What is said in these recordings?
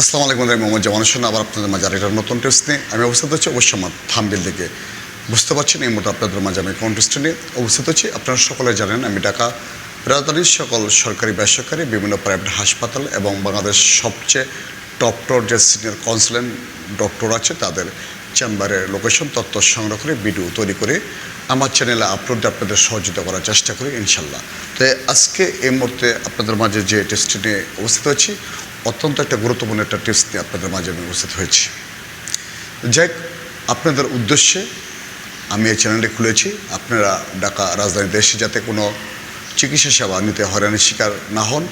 আসসালামু আলাইকুম আমি মোহাম্মদ জামানের সঙ্গে আবার আপনাদের মাঝে আরেকটা নতুন টেস্ট নিয়ে আমি অবস্থিত হচ্ছি অবশ্য আমার থামবিল থেকে বুঝতে পারছেন এই মুহূর্তে আপনাদের মাঝে আমি কোন টেস্ট নিয়ে অবস্থিত হচ্ছি। আপনারা সকলে জানেন আমি ঢাকা রাজধানীর সকল সরকারি, বেসরকারি, বিভিন্ন প্রাইভেট হাসপাতাল এবং বাংলাদেশ সবচেয়ে টপ টপ যে সিনিয়র কনসালেন্ট ডক্টর আছে, তাদের চেম্বারের লোকেশন তথ্য সংগ্রহ করে ভিডিও তৈরি করে আমার চ্যানেলে আপলোড আপনাদের সহযোগিতা করার চেষ্টা করি, ইনশাল্লাহ। তো আজকে এই মুহূর্তে আপনাদের মাঝে যে টেস্টটি নিয়ে অবস্থিত হয়েছি অত্যন্ত একটা গুরুত্বপূর্ণ একটা টিপস নিয়ে আপনাদের মাঝে আমি উপস্থিত হয়েছি। যাই আপনাদের উদ্দেশ্যে আমি এই চ্যানেলটি খুলেছি। আপনারা ঢাকা রাজধানীতে এসে যাতে কোনো চিকিৎসা সেবা নিতে হয়রানির শিকার না হন,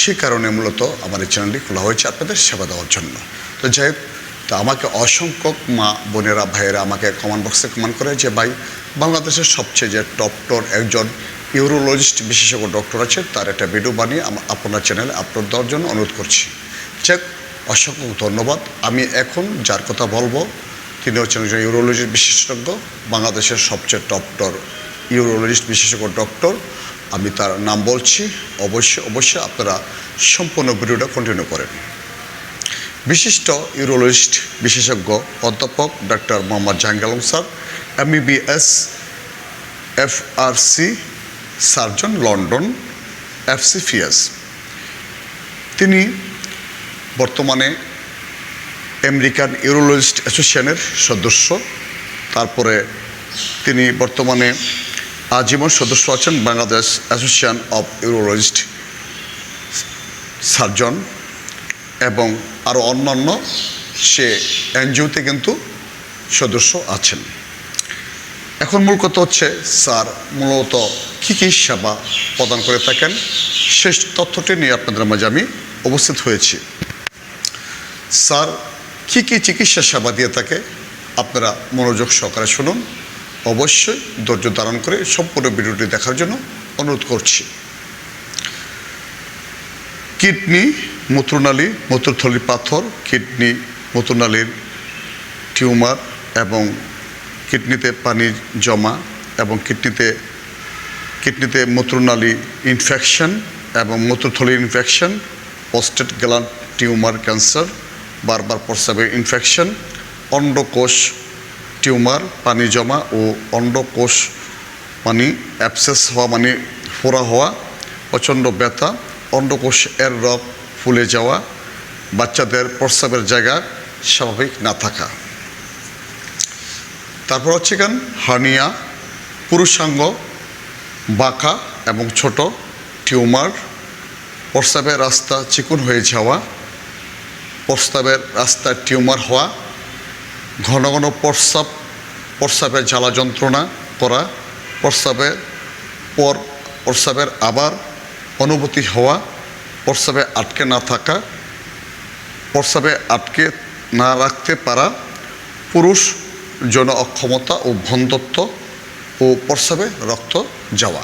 সে কারণে মূলত আমার এই চ্যানেলটি খোলা হয়েছে আপনাদের সেবা দেওয়ার জন্য। তো যাই হোক, তো আমাকে অসংখ্য মা বোনেরা, ভাইয়েরা আমাকে কমেন্ট বক্সে কমেন্ট করে যে, ভাই, বাংলাদেশের সবচেয়ে যে টপ টর একজন ইউরোলজিস্ট বিশেষজ্ঞ ডক্টর আছে তার একটা ভিডিও বানিয়ে আপনার চ্যানেলে আপলোড দেওয়ার জন্য অনুরোধ করছি। যাক, অসংখ্য ধন্যবাদ। আমি এখন যার কথা বলব, তিনি হচ্ছেন একজন ইউরোলজিস্ট বিশেষজ্ঞ, বাংলাদেশের সবচেয়ে টপ টর ইউরোলজিস্ট বিশেষজ্ঞ ডক্টর। আমি তার নাম বলছি, অবশ্যই অবশ্যই আপনারা সম্পূর্ণ ভিডিওটা কন্টিনিউ করেন। বিশিষ্ট ইউরোলজিস্ট বিশেষজ্ঞ অধ্যাপক doctor Mohammad Jahangir Alam sir MBBS FRC surgeon London এফসিফিএস তিনি বর্তমানে আমেরিকান ইউরোলজিস্ট অ্যাসোসিয়েশনের সদস্য। তারপরে তিনি বর্তমানে আজীবন সদস্য আছেন Bangladesh association of urologist surgeon এবং আরও অন্যান্য। সে এনজিওতে কিন্তু সদস্য আছেন। এখন মূল কথা হচ্ছে, স্যার, মূলত কী কী সেবা প্রদান করে থাকেন? শেষ তথ্যটি নিয়ে আপনাদের মাঝে আমি উপস্থিত হয়েছি। স্যার, কী কী চিকিৎসা সেবা দিয়ে থাকে? আপনারা মনোযোগ সহকারে শুনুন। অবশ্যই ধৈর্য ধারণ করে সম্পূর্ণ ভিডিওটি দেখার জন্য অনুরোধ করছি। কিডনি, মূত্রনালী মূত্রথলির পাথর, কিডনি, মূত্রনালীর টিউমার এবং কিডনিতে পানি জমা এবং কিডনিতে কিডনিতে মূত্রনালী ইনফেকশন এবং মূত্রথলির infection prostate gland tumour cancer বারবার প্রস্রাবের ইনফেকশন অন্ডকোষ টিউমার পানি জমা ও অন্ডকোষ মানে অ্যাপসেস হওয়া মানে ফোড়া হওয়া, প্রচণ্ড ব্যথা, অন্ডকোষ এর রগ ফুলে যাওয়া, বাচ্চাদের প্রস্রাবের জায়গা স্বাভাবিক না থাকা। তারপর হচ্ছে গান হার্নিয়া পুরুষাঙ্গ, বাঁকা এবং ছোট, টিউমার প্রস্রাবের রাস্তা চিকুন হয়ে যাওয়া প্রস্রাবের রাস্তায় টিউমার হওয়া, ঘন ঘন প্রস্রাব প্রস্রাবের জ্বালা যন্ত্রণা করা প্রস্রাবের পর প্রস্রাবের আবার অনুভূতি হওয়া প্রস্রাবে আটকে না থাকা প্রস্রাবে আটকে না রাখতে পারা, পুরুষ যৌন অক্ষমতা ও ভন্ধত্ব ও প্রস্রাবে রক্ত যাওয়া।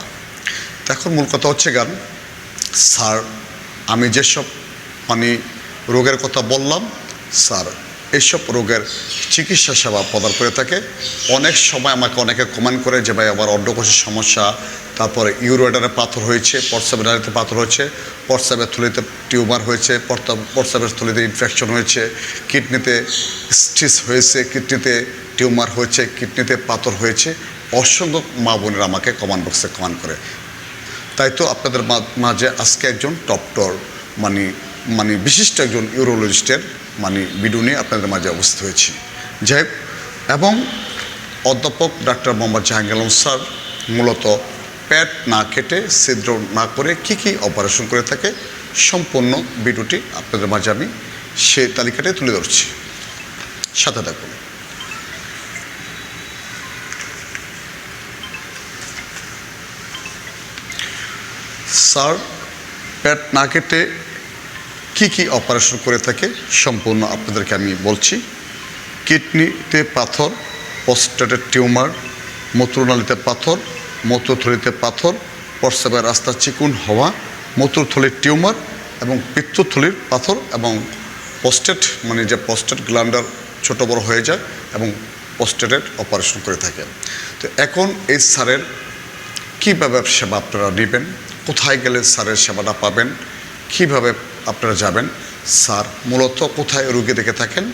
এখন মূল কথা হচ্ছে গান। স্যার, আমি যেসব মানে রোগের কথা বললাম, স্যার এইসব রোগের চিকিৎসা সেবা প্রদান করে থাকে। অনেক সময় আমাকে অনেকে কমেন্ট করে যে, ভাই, আমার অন্ডকোষের সমস্যা, তারপরে ইউরোডারে পাথর হয়েছে প্রস্রাবের নালীতে পাথর হয়েছে প্রস্রাবের থলিতে টিউমার হয়েছে প্রস্রাবের থলিতে ইনফেকশন হয়েছে, কিডনিতে স্টিস হয়েছে, কিডনিতে টিউমার হয়েছে, কিডনিতে পাথর হয়েছে। অসংখ্য মা বোনেরা আমাকে কমান বক্সে কমান করে। তাই তো আপনাদের মাঝে আজকে একজন টপটর মানে মানে বিশিষ্ট একজন ইউরোলজিস্টের মানে ভিডিও নিয়ে আপনাদের মাঝে অবস্থিত হয়েছি। যাই এবং অধ্যাপক ডাক্তার মোহাম্মদ জাহাঙ্গীর আলম স্যার মূলত পেট না কেটে ছিদ্র না করে কি কি অপারেশন করে থাকে, সম্পূর্ণ ভিডিওটি আপনাদের মাঝে আমি সেই তালিকাটাই তুলে ধরছি। সাথে থাকুন। স্যার, পেট না কেটে কী কী অপারেশন করে থাকে সম্পূর্ণ আপনাদেরকে আমি বলছি। কিডনিতে পাথর প্রস্টেটের টিউমার মূত্রনালীতে পাথর, মূত্রথলিতে পাথর প্রস্রাবের রাস্তা চিকুন হওয়া, মূত্রথলির টিউমার এবং পিত্তথলির পাথর এবং পোস্টেট মানে যে পোস্টেট গ্ল্যান্ডার ছোট বড় হয়ে যায় এবং পোস্টেটের অপারেশন করে থাকে। তো এখন এই সারের কীভাবে সেবা আপনারা নেবেন? কোথায় গেলে সারের সেবাটা পাবেন? কীভাবে আপনারা যাবেন। স্যার, মূলত কোথায় রুগী দেখে থাকেন?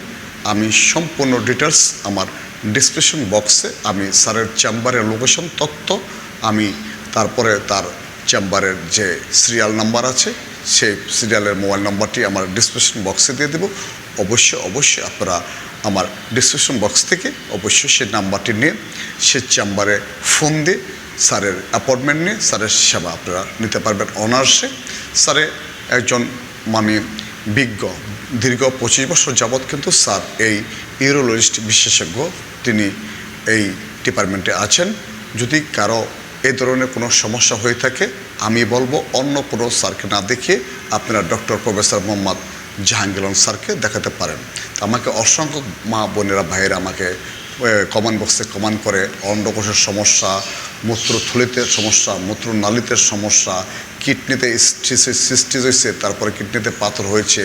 আমি সম্পূর্ণ ডিটেলস আমার ডিসক্রিপশন বক্সে, আমি স্যারের চেম্বারের লোকেশন, তথ্য, আমি তারপরে তার চেম্বারের যে সিরিয়াল নাম্বার আছে, সেই সিরিয়ালের মোবাইল নাম্বারটি আমার ডিসক্রিপশন বক্সে দিয়ে দেবো। অবশ্যই অবশ্যই আপনারা আমার ডিসক্রিপশন বক্স থেকে অবশ্যই সেই নাম্বারটি নিয়ে সে চেম্বারে ফোন দিয়ে স্যারের অ্যাপয়েন্টমেন্ট নিয়ে, স্যারের সেবা আপনারা নিতে পারবেন অনার্সে স্যারে একজন মানে বিজ্ঞ, দীর্ঘ পঁচিশ বছর যাবৎ কিন্তু স্যার এই ইউরোলজিস্ট বিশেষজ্ঞ তিনি এই ডিপার্টমেন্টে আছেন। যদি কারও এ ধরনের কোনো সমস্যা হয়ে থাকে, আমি বলব অন্য কোনো স্যারকে না দেখিয়ে আপনারা ডক্টর প্রফেসর মোহাম্মদ জাহাঙ্গীর স্যারকে দেখাতে পারেন। আমাকে অসংখ্য মা বোনেরা, ভাইয়েরা আমাকে কমান বক্সে কমান করে অন্ডকোষের সমস্যা মূত্র থলিতে সমস্যা মূত্র নালিতের সমস্যা, কিডনিতে সৃষ্টি হয়েছে, তারপরে কিডনিতে পাথর হয়েছে,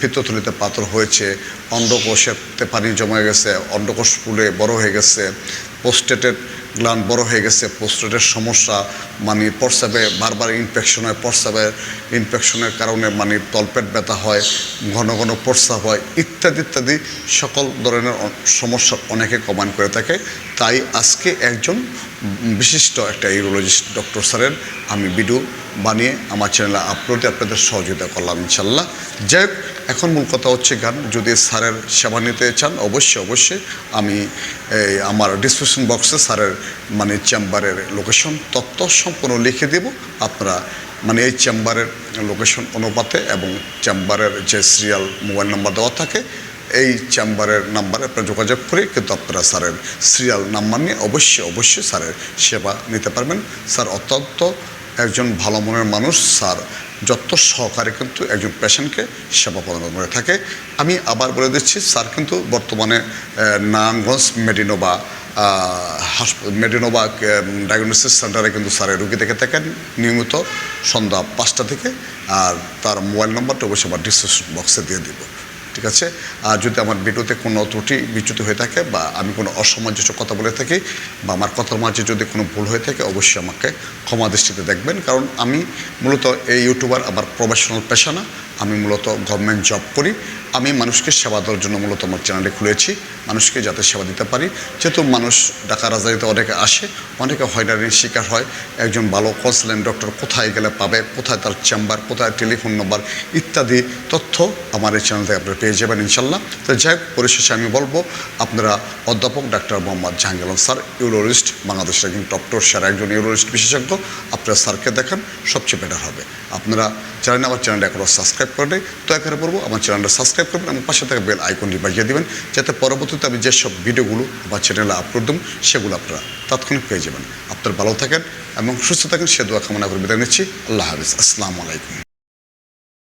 পিত্তথলিতে পাথর হয়েছে অন্ডকোষেতে পানি জমে গেছে অন্ডকোষ ফুলে বড় হয়ে গেছে পোস্টেটেড গ্লান্ড বড় হয়ে গেছে পোস্টেটের সমস্যা মানে প্রস্রাবে, বারবার ইনফেকশন হয় প্রস্রাবের ইনফেকশনের কারণে মানে তলপেট ব্যথা হয়, ঘন ঘন প্রস্রাব হয়, ইত্যাদি ইত্যাদি সকল ধরনের সমস্যা অনেকে কমান করে থাকে। তাই আজকে একজন বিশিষ্ট একটা ইউরোলজিস্ট ডক্টর স্যারের আমি ভিডিও বানিয়ে আমার চ্যানেলে আপলোডে আপনাদের সহযোগিতা করলাম ইনশাল্লাহ যাই হোক, এখন মূল কথা হচ্ছে গান। যদি স্যারের সেবা নিতে চান, অবশ্যই অবশ্যই আমি আমার ডিসক্রিপশন বক্সে স্যারের মানে চেম্বারের লোকেশন তথ্য সম্পূর্ণ লিখে দেব। আপনারা মানে এই চেম্বারের লোকেশন অনুপাতে এবং চেম্বারের যে সিরিয়াল মোবাইল নাম্বার দেওয়া থাকে, এই চেম্বারের নাম্বারে আপনারা যোগাযোগ করে কিন্তু আপনারা স্যারের সিরিয়াল নাম্বার নিয়ে অবশ্যই অবশ্যই স্যারের সেবা নিতে পারবেন। স্যার অত্যন্ত একজন ভালো মনের মানুষ। স্যার যত সহকারে কিন্তু একজন পেশেন্টকে সেবা প্রদান করে থাকে। আমি আবার বলে দিচ্ছি, স্যার কিন্তু বর্তমানে নারায়ণগঞ্জ মেডিনোবা মেডিনোবা ডায়াগনোসিস সেন্টারে কিন্তু স্যারের রুগী দেখে থাকেন। নিয়মিত সন্ধ্যা পাঁচটা থেকে, আর তার মোবাইল নম্বরটা অবশ্যই আমার ডিসক্রিপশন বক্সে দিয়ে দিব। ঠিক আছে? আর যদি আমার ভিডিওতে কোনো ত্রুটি, বিচ্যুতি হয়ে থাকে বা আমি কোনো অসামঞ্জস্য কথা বলে থাকি বা আমার কথার মাঝে যদি কোনো ভুল হয়ে থাকে, অবশ্যই আমাকে ক্ষমা দৃষ্টিতে দেখবেন। কারণ আমি মূলত এই ইউটিউবার, আমার প্রফেশনাল পেশা না। আমি মূলত গভর্নমেন্ট জব করি। আমি মানুষকে সেবা দেওয়ার জন্য মূলত আমার চ্যানেলটি খুলেছি। মানুষকে যাতে সেবা দিতে পারি। যেহেতু মানুষ ঢাকা রাজধানীতে অনেকে আসে, অনেকে হয়রানির শিকার হয়। একজন ভালো কনসালেন্ট ডক্টর কোথায় গেলে পাবে, কোথায় তার চেম্বার কোথায় টেলিফোন নম্বর ইত্যাদি তথ্য আমার এই চ্যানেল থেকে আপনারা পেয়ে যাবেন ইনশাল্লাহ। তো যাই হোক, পরিশেষে আমি বলব, আপনারা অধ্যাপক ডাক্তার মোহাম্মদ জাহাঙ্গীর আলম স্যার ইউরোলিস্ট বাংলাদেশের একজন ডক্টর স্যার একজন ইউরোলিস্ট বিশেষজ্ঞ, আপনারা স্যারকে দেখান, সবচেয়ে বেটার হবে। আপনারা জানেন আমার চ্যানেলটা এখনও সাবস্ক্রাইব করে নেই দয়া করে বলব, আমার চ্যানেলটা সাবস্ক্রাইব করবেন এবং পাশে থাকা বেল আইকনটি বাজিয়ে দেবেন, যাতে পরবর্তীতে আমি যেসব ভিডিওগুলো বা চ্যানেলে আপলোড দেব, সেগুলো আপনারা তাৎক্ষণিক পেয়ে যাবেন। আপনার ভালো থাকেন এবং সুস্থ থাকেন, সে দোয়া কামনা করে বিদায় নিচ্ছি। আল্লাহ হাফিজ। আসসালামু আলাইকুম।